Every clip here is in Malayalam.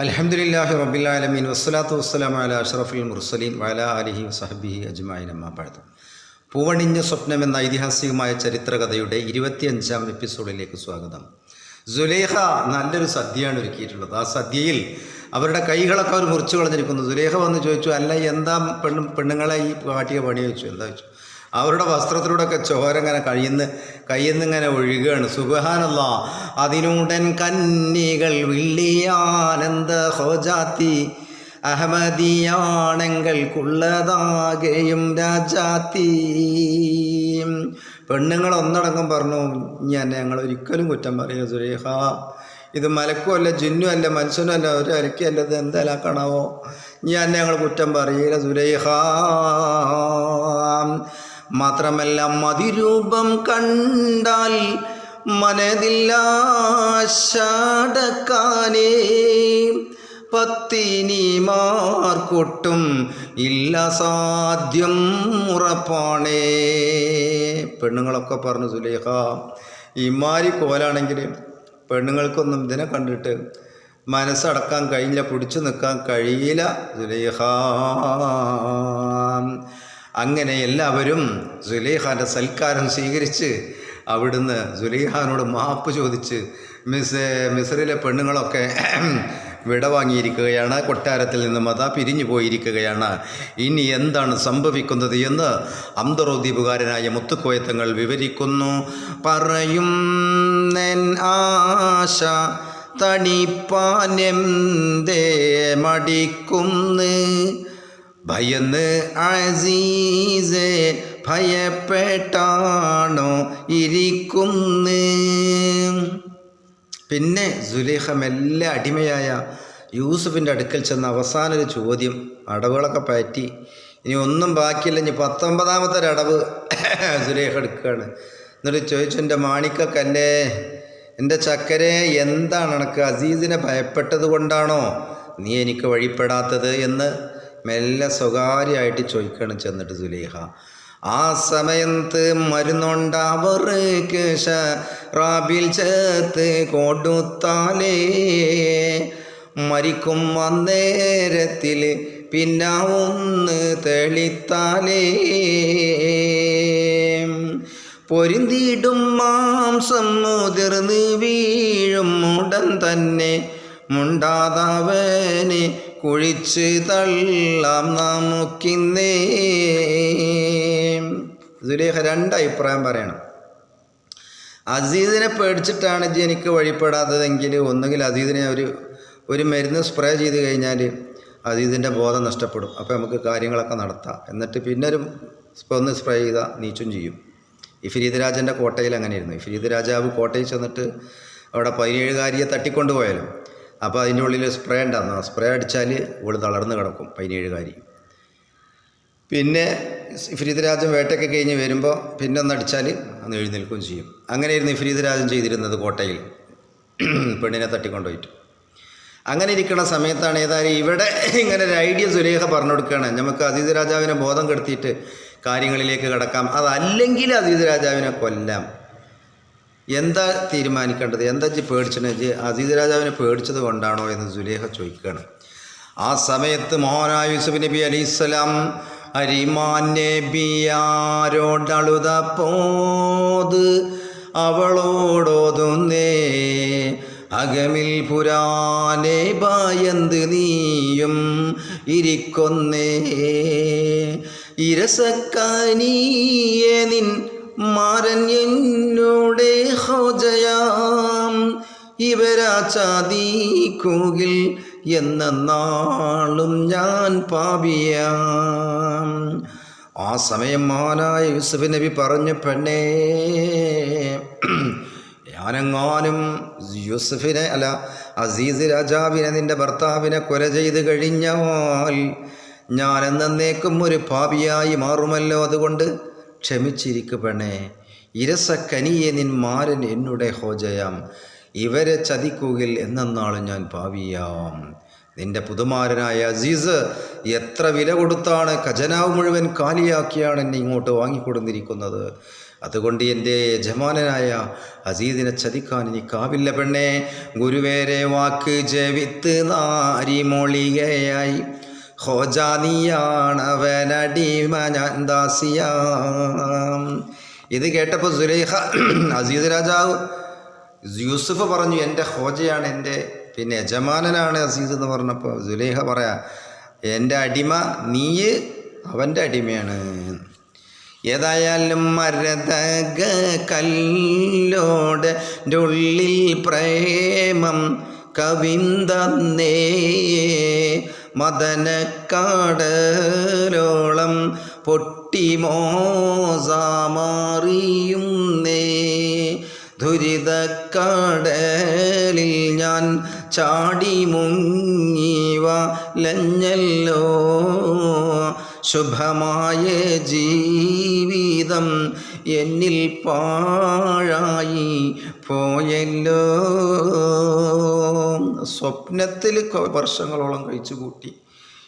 അലഹമുല്ലാഹി റബിലാലമീൻ വസ്സലാത്തു വസ്സലാം അല അഷറഫുൽ മുർസലീൻ വല അലിഹി വസഹബിഹി അജ്മായിൻ അമ്മാപ്പഴത്ത് പൂവണിഞ്ഞ സ്വപ്നം എന്ന ഐതിഹാസികമായ ചരിത്രകഥയുടെ ഇരുപത്തിയഞ്ചാം എപ്പിസോഡിലേക്ക് സ്വാഗതം. സുലേഹ നല്ലൊരു സദ്യയാണ് ഒരുക്കിയിട്ടുള്ളത്. ആ സദ്യയിൽ അവരുടെ കൈകളൊക്കെ അവർ മുറിച്ചു കളഞ്ഞിരിക്കുന്നു. സുലേഹ വന്ന് ചോദിച്ചു അല്ല എന്താ പെണ്ണും പെണ്ണുങ്ങളെ ഈ കാട്ടിയ പണി? ചോദിച്ചു. എന്താ ചോദിച്ചു? അവരുടെ വസ്ത്രത്തിലൂടെയൊക്കെ ചോരങ്ങനെ കഴിയുന്ന കയ്യെന്നിങ്ങനെ ഒഴുകുകയാണ് സുബഹാനല്ല. അതിനുടൻ കന്നികൾ വിള്ളിയാനന്ദ ഹോജാത്തി. അഹമ്മദിയാണെങ്കൾക്കുള്ളതാകെയും രാജാത്തി. പെണ്ണുങ്ങൾ ഒന്നടങ്കം പറഞ്ഞു ഞാൻ ഞങ്ങൾ ഒരിക്കലും കുറ്റം പറയുക സുരേഖ. ഇത് മലക്കും അല്ല ജിന്നും അല്ല മനുഷ്യനും അല്ല ഒരു അരക്കല്ല ഇത് എന്താലാക്കണമോ ഞാൻ ഞങ്ങൾ കുറ്റം പറയില്ല സുരേഖ. മാത്രമല്ല മതിരൂപം കണ്ടാൽ മനതില്ലാശടക്കാനേ പത്തിനിമാർക്കൊട്ടും ഇല്ല സാധ്യം ഉറപ്പാണേ. പെണ്ണുങ്ങളൊക്കെ പറഞ്ഞു സുലേഖ ഇമാരി കോലാണെങ്കിൽ പെണ്ണുങ്ങൾക്കൊന്നും ഇതിനെ കണ്ടിട്ട് മനസ്സടക്കാൻ കഴിയില്ല പിടിച്ചു നിൽക്കാൻ കഴിയില്ല സുലേഖ അങ്ങനെ എല്ലാവരും സുലൈഹാന്റെ സൽക്കാരം സ്വീകരിച്ച് അവിടുന്ന് സുലൈഖാനോട് മാപ്പ് ചോദിച്ച് മിസ് മിസറിലെ പെണ്ണുങ്ങളൊക്കെ വിടവാങ്ങിയിരിക്കുകയാണ് കൊട്ടാരത്തിൽ നിന്ന് അതാ പിരിഞ്ഞു പോയിരിക്കുകയാണ്. ഇനി എന്താണ് സംഭവിക്കുന്നത് എന്ന് അന്തറോദ്വീപുകാരനായ മുത്തുക്കോയത്തങ്ങൾ വിവരിക്കുന്നു. പറയും ആശ തണിപ്പാനെന്തേ മടിക്കുന്ന്? ഭയന്ന് അസീസ് ഭയപ്പെട്ടാണോ ഇരിക്കുന്ന്? പിന്നെ സുലേഖ മെല്ലെ അടിമയായ യൂസുഫിന്റെ അടുക്കൽ ചെന്ന അവസാന ഒരു ചോദ്യം അടവുകളൊക്കെ പറ്റി ഇനി ഒന്നും ബാക്കിയില്ല ഇനി പത്തൊമ്പതാമത്തെ ഒരു അടവ് സുലേഖ എടുക്കുകയാണ്. എന്നിട്ട് ചോദിച്ചു എന്റെ മാണിക്കക്കല്ലേ എന്റെ ചക്കരെ എന്താണ് എനിക്ക് അസീസിനെ ഭയപ്പെട്ടത് കൊണ്ടാണോ നീ എനിക്ക് വഴിപ്പെടാത്തത്? എന്ന് മെല്ലെ സ്വകാര്യമായിട്ട് ചോദിക്കണം ചെന്നിട്ട് സുലേഹ. ആ സമയത്ത് മരുന്നുണ്ടവർക്ക് റാബിൽ ചേർത്ത് കൊടുത്താലേ. മരിക്കും അന്നേരത്തിൽ പിന്നെ ഒന്ന് തെളിത്താലേ. പൊരുന്തിയിടും മാംസം മുതിർന്ന് വീഴും ഉടൻ തന്നെ മുണ്ടാതവനെ കുഴിച്ച് തള്ളാം നമുക്കിന്നേ. സുലേഖ രണ്ട് അഭിപ്രായം പറയണം. അസീദിനെ പേടിച്ചിട്ടാണ് ഇജ്ജ് എനിക്ക് വഴിപ്പെടാത്തതെങ്കിൽ ഒന്നുകിൽ അസീദിനെ ഒരു ഒരു മരുന്ന് സ്പ്രേ ചെയ്ത് കഴിഞ്ഞാൽ അസീദിന്റെ ബോധം നഷ്ടപ്പെടും. അപ്പോൾ നമുക്ക് കാര്യങ്ങളൊക്കെ നടത്താം. എന്നിട്ട് പിന്നെ ഒരു ഒന്ന് സ്പ്രേ ചെയ്താൽ നീച്ചും ചെയ്യും. ഇഫരീദ് രാജന്റെ കോട്ടയിൽ അങ്ങനെയായിരുന്നു. ഇഫരീദ് രാജാവ് കോട്ടയിൽ ചെന്നിട്ട് അവിടെ പതിനേഴുകാരിയെ തട്ടിക്കൊണ്ടുപോയാലും. അപ്പോൾ അതിന്റെ ഉള്ളിൽ സ്പ്രേ ഉണ്ടാകുന്ന സ്പ്രേ അടിച്ചാൽ ഇവൾ തളർന്ന് കിടക്കും. പതിനേഴുകാരി. പിന്നെ ഇഫ്രീദ് രാജൻ വേട്ടയൊക്കെ കഴിഞ്ഞ് വരുമ്പോൾ പിന്നെ ഒന്ന് അടിച്ചാൽ അന്ന് എഴുന്നേൽക്കുകയും ചെയ്യും. അങ്ങനെയായിരുന്നു ഇഫ്രീദ് രാജൻ ചെയ്തിരുന്നത് കോട്ടയിൽ. പെണ്ണിനെ തട്ടിക്കൊണ്ടുപോയിട്ട്. അങ്ങനെ ഇരിക്കുന്ന സമയത്താണ് ഏതായാലും ഇവിടെ ഇങ്ങനെ ഒരു ഐഡിയ സുലേഖ പറഞ്ഞു കൊടുക്കുകയാണ്. നമുക്ക് അതീത് രാജാവിനെ ബോധം കെടുത്തിയിട്ട് കാര്യങ്ങളിലേക്ക് കടക്കാം. അതല്ലെങ്കിൽ അതീത് രാജാവിനെ കൊല്ലാം. എന്താ തീരുമാനിക്കേണ്ടത്? എന്താ ജി പേടിച്ചത്? ജി അസീദ് രാജാവിനെ പേടിച്ചത് കൊണ്ടാണോ എന്ന് സുലേഹ ചോദിക്കുകയാണ്. ആ സമയത്ത് മോഹനായ യൂസുഫ് നബി അലൈഹിസ്സലാം അരിമാൻ നബിയാരോടളുത പോത് അവളോടോതുന്നേ അകമിൽ പുരാനെ ഭയന്ത് നീയും ഇരിക്കൊന്നേ ഇരസക്കാനീയ നിൻ മാരൻ എന്നോടെ ഹോജയാം. ഇവരാ ചാതീക്കുകിൽ എന്ന നാളും ഞാൻ പാപിയാം. ആ സമയം മാനായ യൂസുഫ് നബി പറഞ്ഞു പെണ്ണേ ഞാനെങ്ങാനും യൂസുഫിനെ അല്ല അസീസ് രാജാവിനെ നിന്റെ ഭർത്താവിനെ കൊല ചെയ്ത് കഴിഞ്ഞാൽ ഞാൻ എന്നേക്കും ഒരു പാപിയായി മാറുമല്ലോ അതുകൊണ്ട് ക്ഷമിച്ചിരിക്കു പെണ്ണേ. ഇരസക്കനിയെ നിൻ മാരൻ എന്നുടെ ഹോജയാം. ഇവരെ ചതിക്കുകിൽ എന്നെന്നാളും ഞാൻ ഭാവിയാം. നിന്റെ പുതുമാരനായ അസീസ് എത്ര വില കൊടുത്താണ് ഖജനാവ് മുഴുവൻ കാലിയാക്കിയാണ് എന്നെ ഇങ്ങോട്ട് വാങ്ങിക്കൊടുന്നിരിക്കുന്നത്. അതുകൊണ്ട് എന്റെ യജമാനനായ അസീദിനെ ചതിക്കാൻ എനിക്കാവില്ല പെണ്ണേ. ഗുരുവേരെ വാക്ക് ജവിത്ത് നാരിമൊളികയായി ഹോജാനിയാണവനടിമ ഞാൻ ദാസിയാം ഇത് കേട്ടപ്പോൾ സുലൈഹ അസീദ് രാജാവ് യൂസുഫ് പറഞ്ഞു എന്റെ ഹോജയാണ് എന്റെ പിന്നെ യജമാനനാണ് അസീസ് എന്ന് പറഞ്ഞപ്പോൾ സുലൈഹ പറയാ എന്റെ അടിമ നീ അവന്റെ അടിമയാണ്. ഏതായാലും മരതക കല്ലോട് ഉള്ളിൽ പ്രേമം കവിന്തന്നേ. മദനക്കാടലോളം പൊട്ടിമോസാമാറിയുന്നേ ദുരിതക്കടലിൽ ഞാൻ ചാടി മുങ്ങിവ ലഞ്ഞല്ലോ. ശുഭമായ ജീവിതം എന്നിൽ പാഴായി പോയല്ലോ. സ്വപ്നത്തിൽ വർഷങ്ങളോളം കഴിച്ചു കൂട്ടി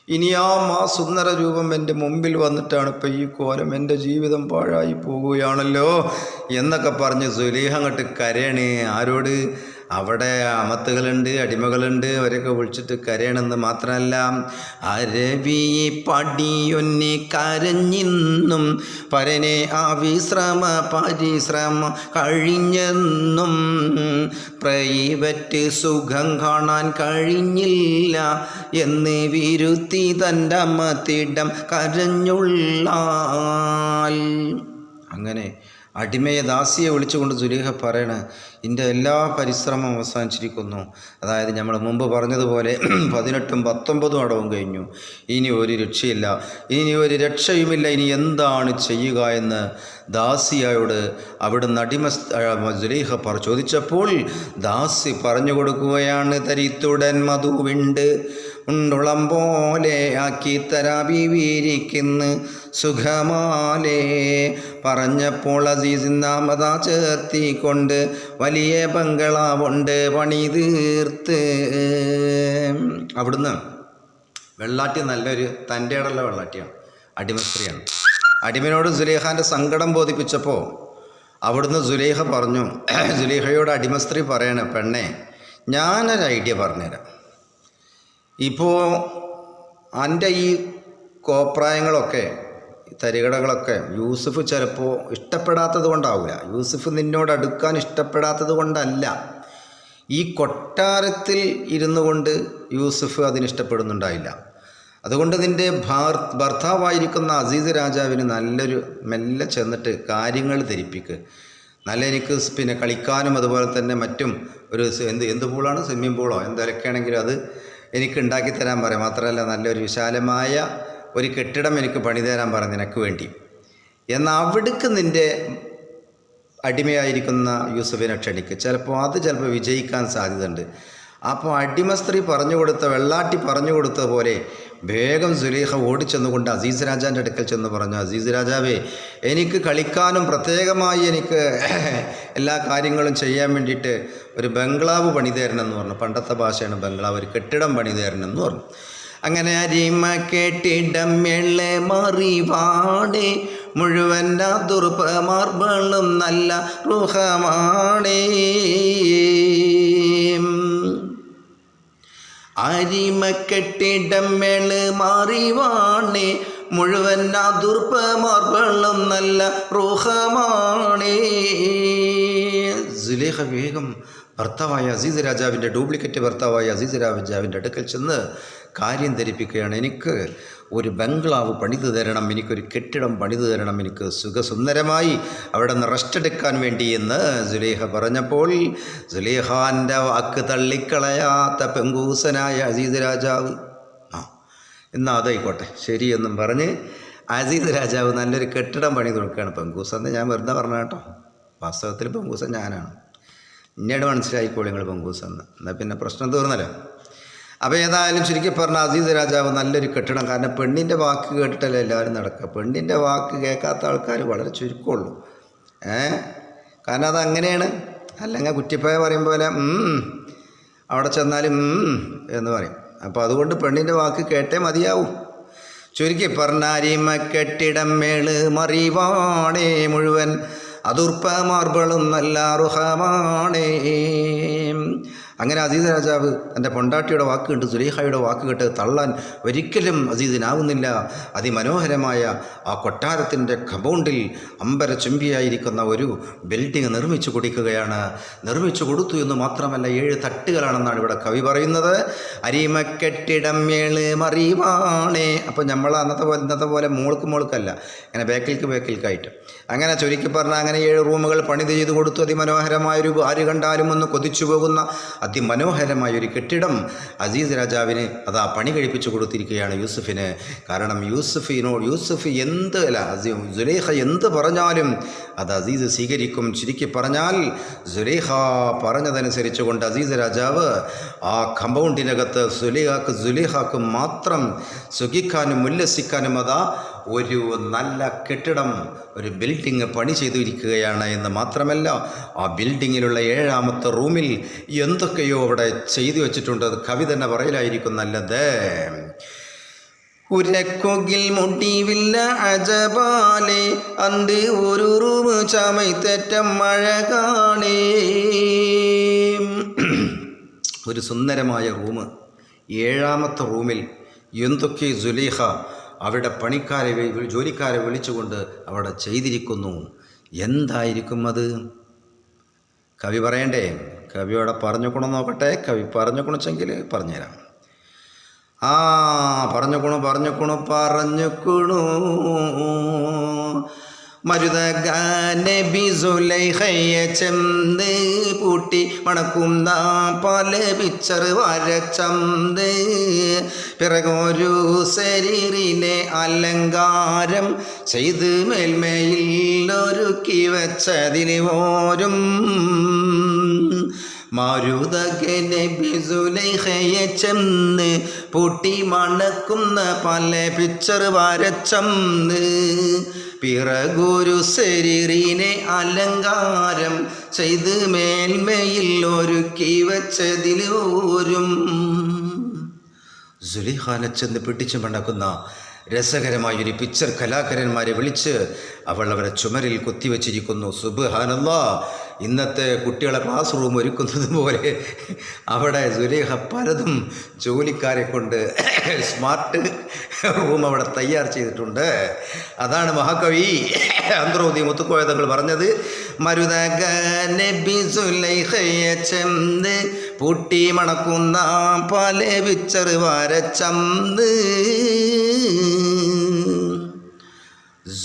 ഇനി ആ സുന്ദര രൂപം എന്റെ മുമ്പിൽ വന്നിട്ടാണ് ഇപ്പം ഈ കോലം എന്റെ ജീവിതം പാഴായി പോവുകയാണല്ലോ എന്നൊക്കെ പറഞ്ഞ് സുലീഹ അങ്ങോട്ട് കരയണേ. ആരോട്? അവിടെ അമത്തുകളുണ്ട് അടിമകളുണ്ട് അവരൊക്കെ വിളിച്ചിട്ട് കരയണമെന്ന് മാത്രമല്ല അരവി പടിയൊന്നി കരഞ്ഞിന്നും പരനെ ആ വിശ്രമ പരിശ്രമ കഴിഞ്ഞെന്നും പ്രൈവറ്റ് സുഖം കാണാൻ കഴിഞ്ഞില്ല എന്ന് വിരുത്തി തന്റെ അമ്മത്തിടം കരഞ്ഞുള്ള അങ്ങനെ അടിമയെ ദാസിയെ വിളിച്ചുകൊണ്ട് സുലീഹ പറയണ എന്റെ എല്ലാ പരിശ്രമം അവസാനിച്ചിരിക്കുന്നു. അതായത് നമ്മൾ മുമ്പ് പറഞ്ഞതുപോലെ പതിനെട്ടും പത്തൊമ്പതും അടവും കഴിഞ്ഞു. ഇനി ഒരു രക്ഷയില്ല. ഇനി ഒരു രക്ഷയുമില്ല. ഇനി എന്താണ് ചെയ്യുക എന്ന് ദാസിയായോട് അവിടുന്ന് അടിമ സുലീഹ പറ ചോദിച്ചപ്പോൾ ദാസി പറഞ്ഞു കൊടുക്കുകയാണ് തരിത്തുടൻ മധുവിണ്ട്. ഉണ്ടുളം പോലെ ആക്കി തരാബി വീരിക്കുന്നു സുഖമാലേ. പറഞ്ഞപ്പോൾ അസീസിന്നാമത നാമതാ ചേർത്തിക്കൊണ്ട് വലിയ ബംഗളാവുണ്ട് പണി തീർത്ത്. അവിടുന്ന് വെള്ളാട്ടി നല്ലൊരു തന്റെ ഇടമുള്ള വെള്ളാട്ടിയാണ്. അടിമസ്ത്രീയാണ്. അടിമനോട് സുലേഖാന്റെ സങ്കടം ബോധിപ്പിച്ചപ്പോൾ അവിടുന്ന് സുലേഖ പറഞ്ഞു സുലേഖയോട് അടിമസ്ത്രീ പറയണേ പെണ്ണേ ഞാനൊരു ഐഡിയ പറഞ്ഞുതരാം. ഇപ്പോൾ എന്റെ ഈ കോപ്രായങ്ങളൊക്കെ തരികടകളൊക്കെ യൂസഫ് ചിലപ്പോൾ ഇഷ്ടപ്പെടാത്തത് കൊണ്ടാവില്ല യൂസഫ് നിന്നോട് അടുക്കാൻ ഇഷ്ടപ്പെടാത്തത് കൊണ്ടല്ല. ഈ കൊട്ടാരത്തിൽ ഇരുന്നു കൊണ്ട് യൂസഫ് അതിനിഷ്ടപ്പെടുന്നുണ്ടായില്ല അതുകൊണ്ട് നിന്റെ ഭാർ ഭർത്താവായിരിക്കുന്ന അസീസ് രാജാവിന് നല്ലൊരു മെല്ലെ ചെന്നിട്ട് കാര്യങ്ങൾ ധരിപ്പിക്ക്. നല്ല എനിക്ക് പിന്നെ കളിക്കാനും അതുപോലെ തന്നെ മറ്റും ഒരു എന്ത് എന്ത് പൂളാണ്? സ്വിമ്മിംഗ് പൂളോ? എന്തൊക്കെ ആണെങ്കിലും അത് എനിക്ക് ഉണ്ടാക്കി തരാൻ പറയാം മാത്രമല്ല നല്ലൊരു വിശാലമായ ഒരു കെട്ടിടം എനിക്ക് പണി തരാൻ പറ നിനക്ക് വേണ്ടി. എന്നാൽ അവിടേക്ക് നിന്റെ അടിമയായിരിക്കുന്ന യൂസഫിനെ ക്ഷണിക്ക്. ചിലപ്പോൾ അത് ചിലപ്പോൾ വിജയിക്കാൻ സാധ്യതയുണ്ട്. അപ്പോൾ അടിമ സ്ത്രീ പറഞ്ഞു കൊടുത്ത വെള്ളാട്ടി പറഞ്ഞു കൊടുത്ത പോലെ വേഗം സുലേഖ ഓടിച്ചെന്നുകൊണ്ട് അസീസ് രാജാന്റെ അടുക്കൽ ചെന്ന് പറഞ്ഞു അസീസ് രാജാവേ എനിക്ക് കളിക്കാനും പ്രത്യേകമായി എനിക്ക് എല്ലാ കാര്യങ്ങളും ചെയ്യാൻ വേണ്ടിയിട്ട് ഒരു ബംഗ്ലാവ് പണി തരണമെന്ന് പറഞ്ഞു. പണ്ടത്തെ ഭാഷയാണ് ബംഗ്ലാവ് ഒരു കെട്ടിടം പണി തരണമെന്ന് പറഞ്ഞു. അങ്ങനെ അരിമ കെട്ടിടം എള്ളെ മറിവാടേ മുഴുവൻ ദുർപ്പ മാർബിളും നല്ല റുഹമാണേ. അരിമക്കെട്ടിടം മേൾ മാറിവാണേ. മുഴുവൻ ദുർപ്പ മാർബിളും നല്ല റുഹമാണേ. വേഗം ഭർത്താവായ അസീസ് രാജാവിന്റെ ഡ്യൂപ്ലിക്കേറ്റ് ഭർത്താവായ അസീസ് രാജാവിന്റെ അടുക്കൽ ചെന്ന് കാര്യം ധരിപ്പിക്കുകയാണ്. എനിക്ക് ഒരു ബംഗ്ലാവ് പണിതു തരണം എനിക്കൊരു കെട്ടിടം പണിതു തരണം എനിക്ക് സുഖസുന്ദരമായി അവിടെ നിന്ന് റെസ്റ്റ് എടുക്കാൻ വേണ്ടി എന്ന് സുലേഹ പറഞ്ഞപ്പോൾ സുലേഹാന്റെ വാക്ക് തള്ളിക്കളയാത്ത പെങ്കൂസനായ അസീദ് രാജാവ് ആ എന്നാൽ അതായിക്കോട്ടെ ശരിയെന്നും പറഞ്ഞ് അസീദ് രാജാവ് നല്ലൊരു കെട്ടിടം പണി കൊടുക്കുകയാണ്. പെങ്കൂസ് എന്ന് ഞാൻ വെറുതെ പറഞ്ഞ കേട്ടോ. വാസ്തവത്തിൽ പെങ്കൂസൻ ഞാനാണ്. പിന്നീട് മനസ്സിലായിക്കോളൂ നിങ്ങൾ പെങ്കൂസ് എന്ന്. എന്നാൽ പിന്നെ പ്രശ്നം തീർന്നല്ലോ. അപ്പോൾ ഏതായാലും ശരിക്കും പറഞ്ഞ അസീസ് രാജാവ് നല്ലൊരു കെട്ടിടം. കാരണം പെണ്ണിന്റെ വാക്ക് കേട്ടിട്ടല്ലേ എല്ലാവരും നടക്കുക. പെണ്ണിന്റെ വാക്ക് കേൾക്കാത്ത ആൾക്കാർ വളരെ ചുരുക്കമുള്ളൂ. ഏ? കാരണം അതങ്ങനെയാണ് അല്ലെങ്കിൽ കുറ്റിപ്പായ പറയും പോലെ "ഉം, അവിടെ ചെന്നാലും എന്ന് പറയും. അപ്പോൾ അതുകൊണ്ട് പെണ്ണിന്റെ വാക്ക് കേട്ടേ മതിയാവും. ചുരുക്കി പറഞ്ഞാരിമ കെട്ടിടം മേൾ മറിവാണേ മുഴുവൻ. അതുർപ്പ മാർബിളും നല്ല റുഹമാണേ അങ്ങനെ അസീസ് രാജാവ് തന്റെ പൊണ്ടാട്ടിയുടെ വാക്ക് കണ്ട് സുലൈഹയുടെ വാക്ക് കേട്ട് തള്ളാൻ ഒരിക്കലും അസീസിനാവുന്നില്ല. അതിമനോഹരമായ ആ കൊട്ടാരത്തിന്റെ കമ്പൗണ്ടിൽ അമ്പര ചുംബിയായിരിക്കുന്ന ഒരു ബിൽഡിംഗ് നിർമ്മിച്ചു കൊടുക്കുകയാണ്. നിർമ്മിച്ചു കൊടുത്തു എന്ന് മാത്രമല്ല ഏഴ് തട്ടുകളാണെന്നാണ് ഇവിടെ കവി പറയുന്നത്. അരിമക്കെട്ടിടം മേൾ മറിവാണേ അപ്പോൾ നമ്മൾ അന്നത്തെ പോലെ ഇന്നത്തെ പോലെ മോൾക്ക് മോൾക്കല്ല. അങ്ങനെ ബേക്കിൽക്ക് ബേക്കിൽക്കായിട്ട്. അങ്ങനെ ചുരുക്കി പറഞ്ഞാൽ അങ്ങനെ ഏഴ് റൂമുകൾ പണിത് ചെയ്ത് കൊടുത്തു. അതിമനോഹരമായൊരു ആര് കണ്ടാലും ഒന്ന് കൊതിച്ചു പോകുന്ന അതിമനോഹരമായൊരു കെട്ടിടം അസീസ് രാജാവിന് അതാ പണി കഴിപ്പിച്ചു കൊടുത്തിരിക്കുകയാണ് യൂസുഫിന്. കാരണം യൂസുഫിനോട് യൂസുഫ് എന്ത് അല്ല സുലേഹ എന്ത് പറഞ്ഞാലും അത് അസീസ് സ്വീകരിക്കും. ചുരുക്കി പറഞ്ഞാൽ സുലേഖ പറഞ്ഞതനുസരിച്ച് കൊണ്ട് അസീസ് രാജാവ് ആ കമ്പൗണ്ടിനകത്ത് സുലേഖാക്ക് സുലേഖാക്ക് മാത്രം സുഖിക്കാനും ഉല്ലസിക്കാനും അതാ ഒരു നല്ല കെട്ടിടം ഒരു ബിൽഡിംഗ് പണി ചെയ്തിരിക്കുകയാണ് എന്ന് മാത്രമല്ല ആ ബിൽഡിങ്ങിലുള്ള ഏഴാമത്തെ റൂമിൽ എന്തൊക്കെയോ അവിടെ ചെയ്തു വച്ചിട്ടുണ്ട്. അത് കവി തന്നെ പറയലായിരിക്കും നല്ലത്. ഉരക്കൊകിൽ മുട്ടിവില്ല അജപാലെ അന്ത് ഒരു റൂമ് ചമയത്തേറ്റം മഴ കാണേ ഒരു സുന്ദരമായ റൂം. ഏഴാമത്തെ റൂമിൽ എന്തൊക്കെ സുലീഹ അവിടെ പണിക്കാരെ ജോലിക്കാരെ വിളിച്ചുകൊണ്ട് അവിടെ ചെയ്തിരിക്കുന്നു. എന്തായിരിക്കും അത്? കവി പറയണ്ടേ? കവി അവിടെ പറഞ്ഞുകൊണം നോക്കട്ടെ. കവി പറഞ്ഞുകൊണിച്ചെങ്കിൽ പറഞ്ഞുതരാം ആ പറഞ്ഞുകൊണു പറഞ്ഞുകൊണു പറഞ്ഞുകൊണു മരുതഗാനബി സുലൈഹയെ ചെന്ത് പൂട്ടി മണക്കുന്ന പല പിച്ചർ വരച്ചന്ത് പിറകൊരു ശരീരിനെ അലങ്കാരം ചെയ്ത് മേൽമയിൽ ഒരുക്കി വെച്ചതിന് ഓരും മാരുതകനെ ബിസുലൈഹയെ ചെന്ന് പൂട്ടി മണക്കുന്ന പല പിക്ചർ വരച്ചന്ന് പിറകൊരു ശരീരിനെ അലങ്കാരം ചെയ്ത് മേൽമയിൽ ഒരുക്കി വച്ചതിൽ ഓരും സുലിഹാനെ ചെന്ന് പിടിച്ചു മണക്കുന്ന രസകരമായൊരു പിക്ചർ കലാകാരന്മാരെ വിളിച്ച് അവൾ അവരെ ചുമരിൽ കുത്തിവെച്ചിരിക്കുന്നു. സുബ്ഹാനല്ല. ഇന്നത്തെ കുട്ടികളെ ക്ലാസ് റൂം ഒരുക്കുന്നത് പോലെ അവിടെ സുലേഹ പലതും ജോലിക്കാരെ കൊണ്ട് സ്മാർട്ട് റൂം അവിടെ തയ്യാർ ചെയ്തിട്ടുണ്ട്. അതാണ് മഹാകവി അന്ത്രോതി മുത്തുക്കോയതങ്ങൾ പറഞ്ഞത് മരുതകി സുലൈഹയെ ചെന്ന് പൂട്ടി മണക്കുന്ന പല പിച്ചർ വരച്ചന്ത്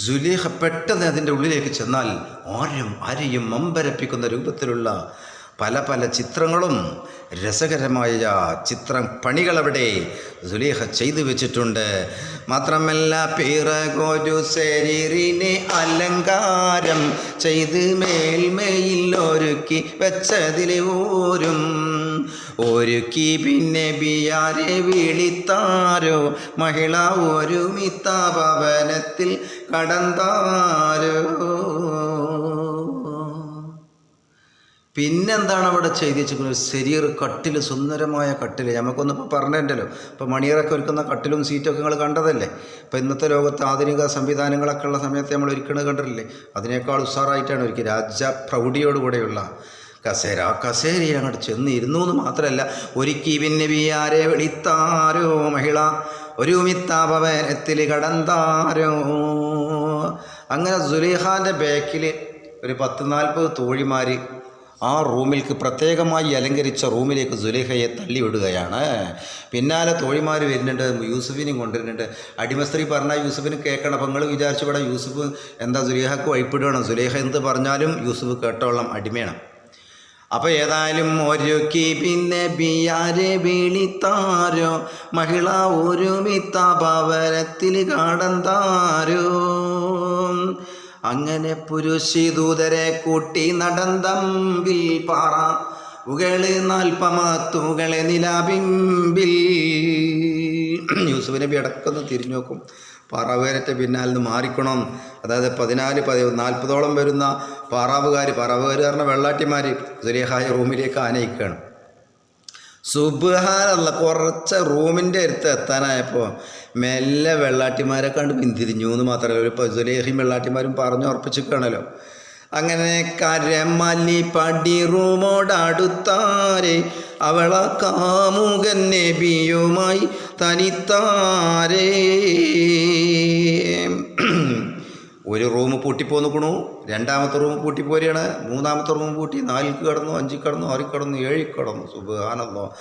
സുലേഖ പെട്ടെന്ന് അതിന്റെ ഉള്ളിലേക്ക് ചെന്നാൽ ആരും ആരെയും മമ്പരപ്പിക്കുന്ന രൂപത്തിലുള്ള പല പല ചിത്രങ്ങളും രസകരമായ ചിത്രം പണികളവിടെ സുലേഹ ചെയ്തു വെച്ചിട്ടുണ്ട്. മാത്രമല്ല പിറകൊരു ശരീരിനെ അലങ്കാരം ചെയ്ത് മേൽമയിൽ ഒരുക്കി വെച്ചതിൽ ഊരും. ഒരുക്കി പിന്നെ ബിയാരെ വിളിത്താരോ? മഹിള ഒരുമിത്ത ഭവനത്തിൽ കടന്താരോ? പിന്നെന്താണ് അവിടെ ചെയ്തി വെച്ചിരിക്കുന്നത്? ശരീർ കട്ടിൽ സുന്ദരമായ കട്ടിൽ നമുക്കൊന്ന് ഇപ്പോൾ പറഞ്ഞിട്ടുണ്ടല്ലോ ഇപ്പോൾ മണിയറൊക്കെ ഒരുക്കുന്ന കട്ടിലും സീറ്റൊക്കെ നിങ്ങൾ കണ്ടതല്ലേ? ഇപ്പോൾ ഇന്നത്തെ ലോകത്ത് ആധുനിക സംവിധാനങ്ങളൊക്കെ ഉള്ള സമയത്ത് നമ്മൾ ഒരുക്കുന്നത് കണ്ടിട്ടില്ലേ? അതിനേക്കാൾ ഉഷാറായിട്ടാണ് ഒരുക്കി രാജ പ്രൗഢിയോടുകൂടെയുള്ള കസേര. ആ കസേരയിൽ അങ്ങോട്ട് ചെന്ന് ഇരുന്നു എന്ന് മാത്രമല്ല ഒരുക്കി പിന്നെ വിയാരെ വെളിത്താരോ മഹിള? ഒരു മിത്താപവനത്തിൽ കടന്താരോ അങ്ങനെ സുലേഖാന്റെ ബാക്കിൽ ഒരു പത്ത് നാൽപ്പത് തോഴിമാർ ആ റൂമിലേക്ക് പ്രത്യേകമായി അലങ്കരിച്ച റൂമിലേക്ക് സുലേഖയെ തള്ളിവിടുകയാണ്. പിന്നാലെ തോഴിമാർ വരുന്നുണ്ട് യൂസുഫിനെയും കൊണ്ടുവരുന്നുണ്ട്. അടിമസ്ത്രീ പറഞ്ഞാൽ യൂസുഫിന് കേൾക്കണം അപ്പം നിങ്ങൾ വിചാരിച്ചു ഇവിടെ യൂസുഫ് എന്താ സുലേഖക്ക് വഴിപ്പെടുകയാണ് സുലേഖ എന്ത് പറഞ്ഞാലും യൂസുഫ് കേട്ടോളം അടിമയാണ്. അപ്പോൾ ഏതായാലും ഒരുക്കി പിന്നെ ബിയാരെ വിളിത്താരോ? മഹിള ഒരുമിത്ത ഭവനത്തിൽ കടന്താരോ അങ്ങനെ പുരുഷിദൂതരെ കൂട്ടി നടന്തമ്പിൽ പാറ. ഉകൾ നാൽപ്പമാത്തുകളെ നിലാബിമ്പിൽ യൂസുഫ് നബി അടക്കം തിരിഞ്ഞു നോക്കും. പാറാവുകാരത്തെ പിന്നാലിൽ നിന്ന് മാറിക്കണം. അതായത് പതിനാല് പതി നാൽപ്പതോളം വരുന്ന പാറാവുകാർ പാറാവുകാർ പറഞ്ഞ വെള്ളാട്ടിമാർ സുലേഹായ റൂമിലേക്ക് ആനയിക്കുകയാണ്. സുബാനുള്ള കുറച്ച് റൂമിന്റെ അടുത്ത് എത്താനായപ്പോൾ മെല്ലെ വെള്ളാട്ടിമാരെ കണ്ട് പിന്തിരിഞ്ഞു എന്ന് മാത്രമല്ല ഒരു സുലേഹിയും വെള്ളാട്ടിമാരും പറഞ്ഞു ഉറപ്പിച്ചിരിക്കുകയാണല്ലോ അങ്ങനെ കരമലി പടി റൂമോടടുത്താരെ അവള കാമുകൻ നബിയുമായി തനിത്താരേ. ഒരു റൂം പൂട്ടിപ്പോന്നിക്കണു. രണ്ടാമത്തെ റൂം പൂട്ടിപ്പോരുകയാണ് മൂന്നാമത്തെ റൂം പൂട്ടി നാലിൽ കടന്നു അഞ്ചിൽ കടന്നു ആറിൽ കടന്നു ഏഴിൽ കടന്നു. സുബാനല്ലോ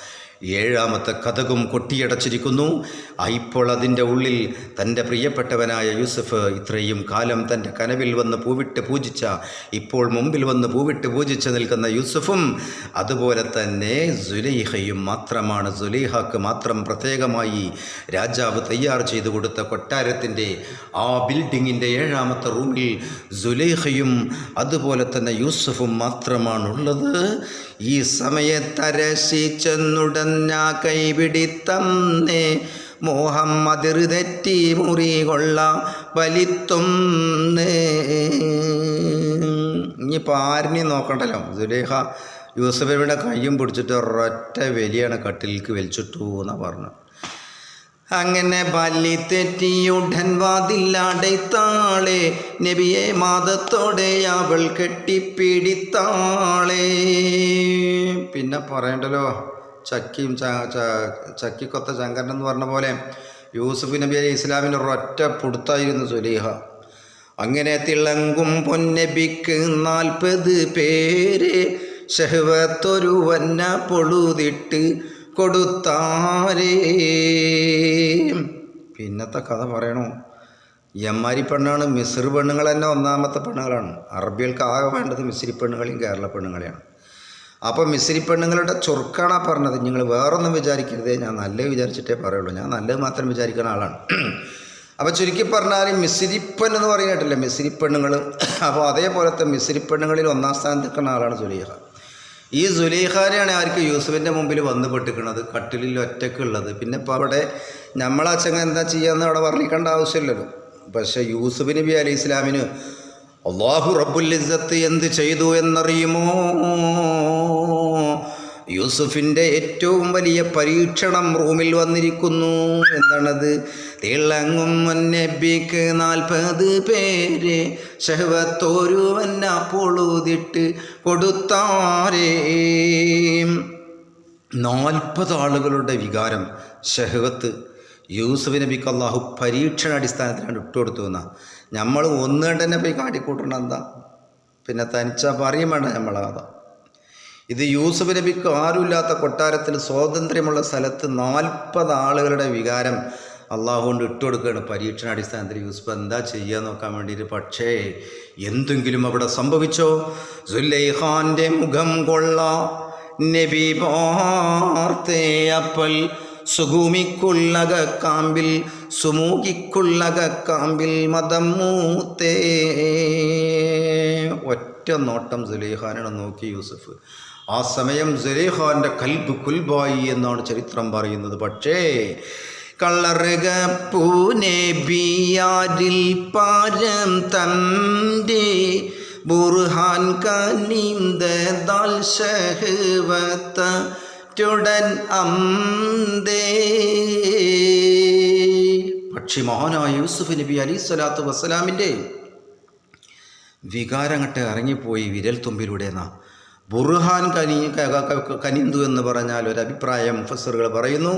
ഏഴാമത്തെ കഥകും കൊട്ടിയടച്ചിരിക്കുന്നു. ഇപ്പോൾ അതിന്റെ ഉള്ളിൽ തന്റെ പ്രിയപ്പെട്ടവനായ യൂസഫ് ഇത്രയും കാലം തന്റെ കനവിൽ വന്ന് പൂവിട്ട് പൂജിച്ച ഇപ്പോൾ മുമ്പിൽ വന്ന് പൂവിട്ട് പൂജിച്ച് നിൽക്കുന്ന യൂസഫും അതുപോലെ തന്നെ സുലൈഹയും മാത്രമാണ്. സുലൈഹക്ക് മാത്രം പ്രത്യേകമായി രാജാവ് തയ്യാർ ചെയ്തു കൊടുത്ത കൊട്ടാരത്തിന്റെ ആ ബിൽഡിങ്ങിന്റെ ഏഴാമത്തെ റൂമിൽ സുലൈഹയും അതുപോലെ തന്നെ യൂസഫും മാത്രമാണുള്ളത്. ഈ സമയത്തരശി ഞാ കൈപിടിത്തന്നേ മോഹം അതിർ തെറ്റി മുറി കൊള്ള വലിത്തും ഇനിയിപ്പോൾ ആരിനെയും നോക്കണ്ടല്ലോ? സുലേഖ യൂസഫിയുടെ കയ്യും പിടിച്ചിട്ട് ഒരൊറ്റ വലിയാണ് കട്ടിലേക്ക് വലിച്ചിട്ടു എന്നാണ് പറഞ്ഞു അങ്ങനെ ബലി തെറ്റിയുടൻ വാതില്ലാടൈത്താളെ നബിയെ മാതത്തോടെ അവൾ കെട്ടിപ്പിടിത്താളെ. പിന്നെ പറയണ്ടല്ലോ ചക്കിയും ചക്കിക്കൊത്ത ചങ്കരൻ എന്ന് പറഞ്ഞ പോലെ യൂസുഫ് നബി അലി ഇസ്ലാമിന്റെ ഒരൊറ്റ പുടുത്തായിരുന്നു സുലീഹ. അങ്ങനെ തിളങ്കും പൊന്നബിക്ക് നാൽപ്പത് പേര്. ഷഹവത്തൊരു വന്ന പൊളുതിട്ട് കൊടുത്താരേ. പിന്നത്തെ കഥ പറയണു. യമ്മാരി പെണ്ണാണ് മിസ്രി പെണ്ണുങ്ങൾ തന്നെ ഒന്നാമത്തെ പെണ്ണുങ്ങളാണ്. അറബികൾക്ക് ആകെ വേണ്ടത് മിസ്രി പെണ്ണുങ്ങളെയും കേരള പെണ്ണുങ്ങളെയാണ്. അപ്പോൾ മിസ്രി പെണ്ണുങ്ങളുടെ ചുർക്കാണാ പറഞ്ഞത്. നിങ്ങൾ വേറൊന്നും വിചാരിക്കരുതേ. ഞാൻ നല്ലത് വിചാരിച്ചിട്ടേ പറയുള്ളൂ. ഞാൻ നല്ലത് മാത്രം വിചാരിക്കുന്ന ആളാണ്. അപ്പോൾ ചുരുക്കി പറഞ്ഞാൽ മിസ്രിപ്പൻ എന്ന് പറയുന്നിട്ടില്ല മിസ്രി പെണ്ണുങ്ങൾ അപ്പോൾ അതേപോലത്തെ മിസ്രി പെണ്ണുങ്ങളിൽ ഒന്നാം സ്ഥാനത്ത് നിൽക്കുന്ന ആളാണ് സുലൈഹ. ഈ സുലീഖാരെയാണ് ആർക്ക് യൂസുഫിന്റെ മുമ്പിൽ വന്ന് പെട്ടിക്കണത്? കട്ടിലിൽ ഒറ്റക്കുള്ളത് പിന്നെ ഇപ്പോൾ അവിടെ നമ്മളെ അച്ഛൻ എന്താ ചെയ്യാന്ന് അവിടെ വർണിക്കേണ്ട ആവശ്യമില്ലല്ലോ. പക്ഷേ യൂസുഫ് നബി അലി ഇസ്ലാമിന് അള്ളാഹു റബ്ബുൽ ഇസ്സത്ത് എന്ത് ചെയ്തു എന്നറിയുമോ? യൂസുഫിന്റെ ഏറ്റവും വലിയ പരീക്ഷണം റൂമിൽ വന്നിരിക്കുന്നു. എന്താണത്? തിളങ്ങും നബിക്ക് നാൽപ്പത് പേര് ഷഹവത്തോരുവന്ന പൊളുതിട്ട് കൊടുത്താരേ. നാൽപ്പത് ആളുകളുടെ വികാരം ഷഹവത്ത്. യൂസുഫ് നബിക്ക് അള്ളാഹു പരീക്ഷണ അടിസ്ഥാനത്തിലാണ് ഇട്ടുകൊടുത്തു എന്നാ. നമ്മൾ ഒന്ന് കണ്ട് തന്നെ പോയി കാട്ടിക്കൂട്ടണം എന്താ? പിന്നെ തനിച്ച പറയും വേണ്ട നമ്മളെ കഥ. ഇത് യൂസുഫ് നബിക്ക് ആരുമില്ലാത്ത കൊട്ടാരത്തിൽ സ്വാതന്ത്ര്യമുള്ള സ്ഥലത്ത് നാൽപ്പത് ആളുകളുടെ വികാരം അള്ളാഹു കൊണ്ട് ഇട്ടുകൊടുക്കുകയാണ് പരീക്ഷണ അടിസ്ഥാനത്തിൽ യൂസുഫ് എന്താ ചെയ്യുക നോക്കാൻ വേണ്ടിയിട്ട് പക്ഷേ എന്തെങ്കിലും അവിടെ സംഭവിച്ചോ? സുലൈഖാന്റെ മുഖം കൊള്ള നബി പാർത്തേയപ്പൽ സുഗുമിക്കുള്ളക കാമ്പിൽ സുമൂകിക്കുള്ളക കാമ്പിൽ മതം മൂത്തേ. ഒറ്റ നോട്ടം സുലൈഖാനാണ് നോക്കി യൂസഫ്. ആ സമയം സുലൈഖാന്റെ കൽബ് കുൽബായി എന്നാണ് ചരിത്രം പറയുന്നത്. പക്ഷേ കളറുക പൂനെബിയാരിൽ പാരം തന്റെ ബുർഹാൻ കനീന്തൽ ഷഹവത്ത ടുടൻ അന്തേ പക്ഷി മഹാനായ യൂസുഫ് നബി അലി സ്വലാത്തു വസ്സലാമിന്റെ വികാരങ്ങട്ട് ഇറങ്ങിപ്പോയി വിരൽ തുമ്പിലൂടെ നാ ബുർഹാൻ കനി കനിന്തു എന്ന് പറഞ്ഞാൽ ഒരു അഭിപ്രായം ഫസറുകൾ പറയുന്നു.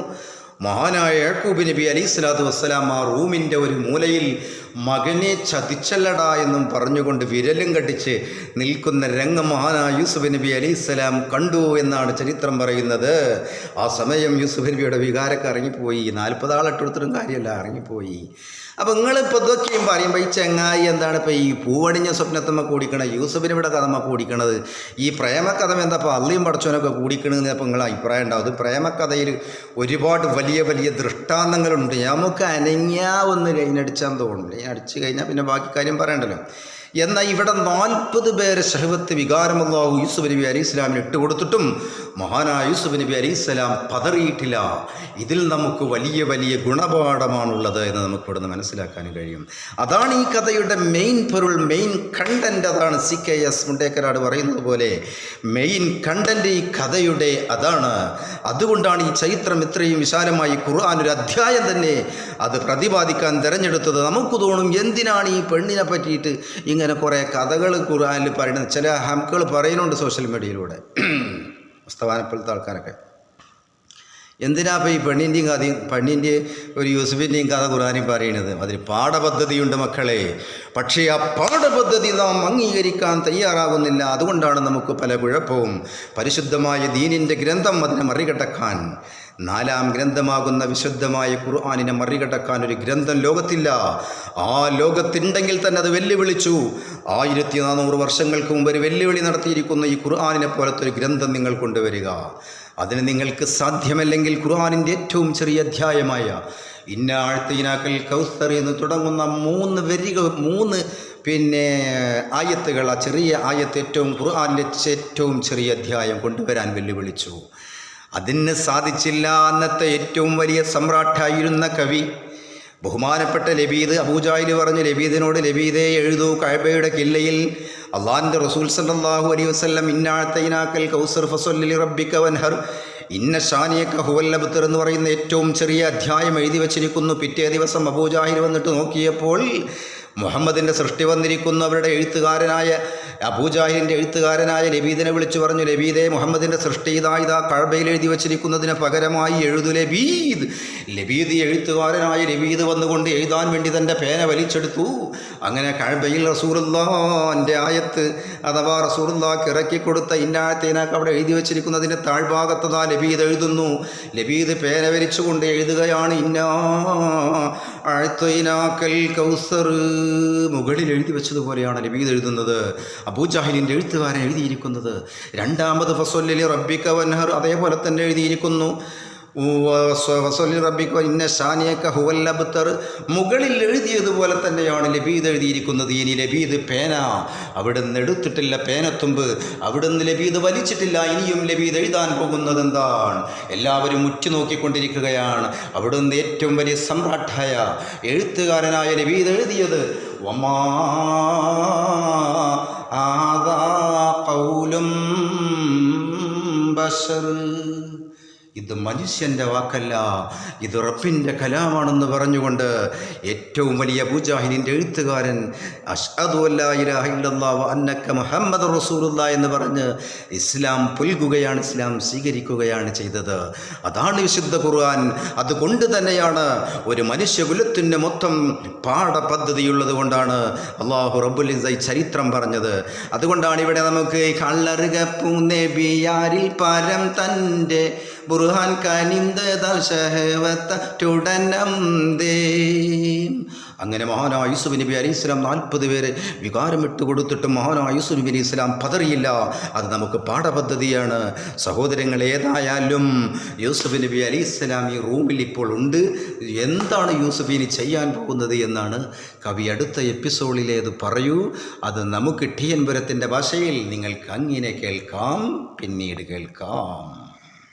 മഹാനായ യാക്കൂബ് നബി അലി സ്വലാത്തു വസ്സലാം ആ റൂമിന്റെ ഒരു മൂലയിൽ മകനെ ചതിച്ചല്ലടാ എന്നും പറഞ്ഞുകൊണ്ട് വിരലും കടിച്ച് നിൽക്കുന്ന രംഗം മഹാനായ യൂസുഫ് നബി അലി സ്വലാം കണ്ടു എന്നാണ് ചരിത്രം പറയുന്നത്. ആ സമയം യൂസുഫ് നബിയുടെ വികാരമൊക്കെ ഇറങ്ങിപ്പോയി. നാൽപ്പത് ആളെട്ടെടുത്തിട്ടും കാര്യമല്ല ഇറങ്ങിപ്പോയി. അപ്പം നിങ്ങളിപ്പോൾ ഇതൊക്കെയും പറയുമ്പോൾ ഈ ചെങ്ങായി എന്താണ് ഇപ്പോൾ ഈ പൂവണിഞ്ഞ സ്വപ്നത്തമ്മ കൂടിക്കണ യൂസഫിനിവിടെ കഥമ കൂടിക്കണത്? ഈ പ്രേമകഥ എന്താ ഇപ്പോൾ അള്ളിയും പഠിച്ചവനൊക്കെ കൂടിക്കണമെന്ന് അപ്പോൾ നിങ്ങൾ അഭിപ്രായം ഉണ്ടാവും. അത് പ്രേമകഥയിൽ ഒരുപാട് വലിയ വലിയ ദൃഷ്ടാന്തങ്ങളുണ്ട്. നമുക്ക് അനങ്ങിയാ ഒന്ന് ലൈനടിച്ചാൻ തോന്നും ലൈൻ അടിച്ചു കഴിഞ്ഞാൽ പിന്നെ ബാക്കി കാര്യം പറയണ്ടല്ലോ. എന്നാൽ ഇവിടെ നാൽപ്പത് പേരെ ഷഹബത്ത് വികാരമല്ലാഹു യൂസുഫ് നബി അലി ഇസ്ലാമിന് ഇട്ടുകൊടുത്തിട്ടും മഹാനായ യൂസുഫ് നബി അലി ഇസ്ലാം പതറിയിട്ടില്ല. ഇതിൽ നമുക്ക് വലിയ വലിയ ഗുണപാഠമാണുള്ളത് എന്ന് നമുക്ക് നിന്ന് മനസ്സിലാക്കാൻ കഴിയും. അതാണ് ഈ കഥയുടെ മെയിൻ പൊരുൾ മെയിൻ കണ്ടന്റ് അതാണ് സി കെ എസ് മുണ്ടേക്കരാട് പറയുന്നത് പോലെ. മെയിൻ കണ്ടന്റ് ഈ കഥയുടെ അതാണ്. അതുകൊണ്ടാണ് ഈ ചരിത്രം ഇത്രയും വിശാലമായി ഖുർആൻ ഒരു അധ്യായം തന്നെ അത് പ്രതിപാദിക്കാൻ തിരഞ്ഞെടുത്തത്. നമുക്ക് തോന്നും എന്തിനാണ് ഈ പെണ്ണിനെ പറ്റിയിട്ട് ഇങ്ങനെ കുറേ കഥകൾ ഖുർആനിൽ പറയുന്നത് ചില ഹംക്കുകൾ പറയുന്നുണ്ട് സോഷ്യൽ മീഡിയയിലൂടെ. ഉസ്തവാനപ്പോലത്തെ ആൾക്കാരൊക്കെ. എന്തിനാ ഇപ്പോൾ ഈ പെണ്ണിന്റെയും കഥയും പെണ്ണിന്റെ ഒരു യൂസുഫിന്റെയും കഥ ഖുർആാനും പറയുന്നത്? അതിന് പാഠപദ്ധതിയുണ്ട് മക്കളെ. പക്ഷേ ആ പാഠപദ്ധതി നാം അംഗീകരിക്കാൻ തയ്യാറാകുന്നില്ല. അതുകൊണ്ടാണ് നമുക്ക് പല കുഴപ്പവും. പരിശുദ്ധമായ ദീനിന്റെ ഗ്രന്ഥം അതിനെ മറികടക്കാൻ നാലാം ഗ്രന്ഥമാകുന്ന വിശുദ്ധമായ ഖുർആാനിനെ മറികടക്കാൻ ഒരു ഗ്രന്ഥം ലോകത്തില്ല. ആ ലോകത്തുണ്ടെങ്കിൽ തന്നെ അത് വെല്ലുവിളിച്ചു. ആയിരത്തി നാനൂറ് വർഷങ്ങൾക്ക് മുമ്പ് ഒരു വെല്ലുവിളി നടത്തിയിരിക്കുന്ന ഈ ഖുർആാനിനെ പോലത്തെ ഒരു ഗ്രന്ഥം നിങ്ങൾ കൊണ്ടുവരിക. അതിന് നിങ്ങൾക്ക് സാധ്യമല്ലെങ്കിൽ ഖുർആാനിന്റെ ഏറ്റവും ചെറിയ അധ്യായമായ ഇന്ന ആഴ്ത്തീനാക്കൽ കൗസർ എന്ന് തുടങ്ങുന്ന മൂന്ന് വരികൾ മൂന്ന് പിന്നെ ആയത്തുകൾ ആ ചെറിയ ആയത്ത് ഏറ്റവും ഖുർആാനിന്റെ ഏറ്റവും ചെറിയ അധ്യായം കൊണ്ടുവരാൻ വെല്ലുവിളിച്ചു. അതിന് സാധിച്ചില്ല അന്നത്തെ ഏറ്റവും വലിയ സമ്രാട്ടായിരുന്ന കവി. ബഹുമാനപ്പെട്ട ലബീദ് അബൂജായിൽ പറഞ്ഞു ലബീദിനോട് ലബീദെ എഴുതൂ കഴബയുടെ കില്ലയിൽ. അള്ളാഹിന്റെ റസൂൽ സല്ലാഹു അലൈ വസ്ലം ഇന്നാഴത്തൈനാക്കൽ കൗസർ ഫസൊല്ലി റബ്ബിക വൻഹർ. ഇന്ന ഷാനിയക്ക ഹുവല്ലബത്തർ എന്ന് പറയുന്ന ഏറ്റവും ചെറിയ അധ്യായം എഴുതി വച്ചിരിക്കുന്നു. പിറ്റേ ദിവസം അബൂജാഹിൽ വന്നിട്ട് നോക്കിയപ്പോൾ മുഹമ്മദിന്റെ സൃഷ്ടി വന്നിരിക്കുന്നവരുടെ എഴുത്തുകാരനായ അബൂജാഹിലിന്റെ എഴുത്തുകാരനായ ലബീദിനെ വിളിച്ചു പറഞ്ഞു ലബീദെ മുഹമ്മദിന്റെ സൃഷ്ടി ഇതാ ഇതാ കഴബയിൽ എഴുതി വച്ചിരിക്കുന്നതിന് പകരമായി എഴുതു ലബീദ് ലബീദ് എഴുത്തുകാരനായ ലബീദ് വന്നുകൊണ്ട് എഴുതാൻ വേണ്ടി തന്റെ പേന വലിച്ചെടുത്തു. അങ്ങനെ കഴബയിൽ റസൂറുല്ലാന്റെ ആയത്ത് അഥവാ റസൂറുല്ലാക്ക് ഇറക്കി കൊടുത്ത ഇന്നാഴത്തേനാക്ക് അവിടെ എഴുതി വച്ചിരിക്കുന്നതിന്റെ താഴ്ഭാഗത്തതാ ലബീദ് എഴുതുന്നു. ലബീദ് പേന വലിച്ചുകൊണ്ട് എഴുതുകയാണ് ഇന്നാ ആഴ്ത്തൈനാക്കൽ കൗസർ മുകളിൽ എഴുതി വെച്ചതുപോലെയാണ് ലബീദ് എഴുതുന്നത്. അബൂജാഹിലിന്റെ എഴുത്തുകാരൻ എഴുതിയിരിക്കുന്നത്. രണ്ടാമത് ഫസൊല്ലി റബ്ബിക്ക വൻഹർ അതേപോലെ തന്നെ എഴുതിയിരിക്കുന്നു. റബ്ബിക്ക ഇന്ന ഷാനിയക്ക അബ്തർ. മുകളിൽ എഴുതിയതുപോലെ തന്നെയാണ് ലബീദ് എഴുതിയിരിക്കുന്നത്. ഇനി ലബീദ് പേന അവിടുന്ന് എടുത്തിട്ടില്ല പേനത്തുമ്പ്. അവിടുന്ന് ലബീദ് വലിച്ചിട്ടില്ല. ഇനിയും ലബീദ് എഴുതാൻ പോകുന്നത് എന്താണ്? എല്ലാവരും ഉറ്റുനോക്കിക്കൊണ്ടിരിക്കുകയാണ് അവിടുന്ന് ഏറ്റവും വലിയ സമ്രാട്ടായ എഴുത്തുകാരനായ ലബീദ് എഴുതിയത് വമാ ആദാ പൗലും ബഷർ ഇത് മനുഷ്യന്റെ വാക്കല്ല ഇത് റബ്ബിന്റെ കലാമാണെന്ന് പറഞ്ഞുകൊണ്ട് ഏറ്റവും വലിയ മുജാഹിദിന്റെ എഴുത്തുകാരൻ മുഹമ്മദ് റസൂലുള്ള എന്ന് പറഞ്ഞ് ഇസ്ലാം പുൽകുകയാണ് ഇസ്ലാം സ്വീകരിക്കുകയാണ് ചെയ്തത്. അതാണ് വിശുദ്ധ ഖുർആൻ. അതുകൊണ്ട് തന്നെയാണ് ഒരു മനുഷ്യകുലത്തിന്റെ മൊത്തം പാഠപദ്ധതിയുള്ളത് കൊണ്ടാണ് അള്ളാഹു റബ്ബുൽ ചരിത്രം പറഞ്ഞത്. അതുകൊണ്ടാണ് ഇവിടെ നമുക്ക് കള്ളറുക പൂനെബിയാരിൽ പരം തന്റെ ബുർഹാൻ ഷഹവത്തുടനന്തേ അങ്ങനെ മഹാനായ നബി അലി ഇസ്ലാം നാൽപ്പത് പേരെ വികാരം ഇട്ട് കൊടുത്തിട്ട് മഹാനായ യൂസുഫ് നബി അലി ഇസ്ലാം പതറിയില്ല. അത് നമുക്ക് പാഠപദ്ധതിയാണ്. സഹോദരങ്ങൾ ഏതായാലും യൂസുഫ് നബി അലി ഇസ്ലാം ഈ റൂമിൽ ഇപ്പോൾ ഉണ്ട്. എന്താണ് യൂസുഫ് ഇനി ചെയ്യാൻ പോകുന്നത് എന്നാണ് കവി അടുത്ത എപ്പിസോഡിലേത് പറയൂ. അത് നമുക്ക് ടി എൻപുരത്തിന്റെ ഭാഷയിൽ നിങ്ങൾക്ക് അങ്ങനെ കേൾക്കാം പിന്നീട് കേൾക്കാം.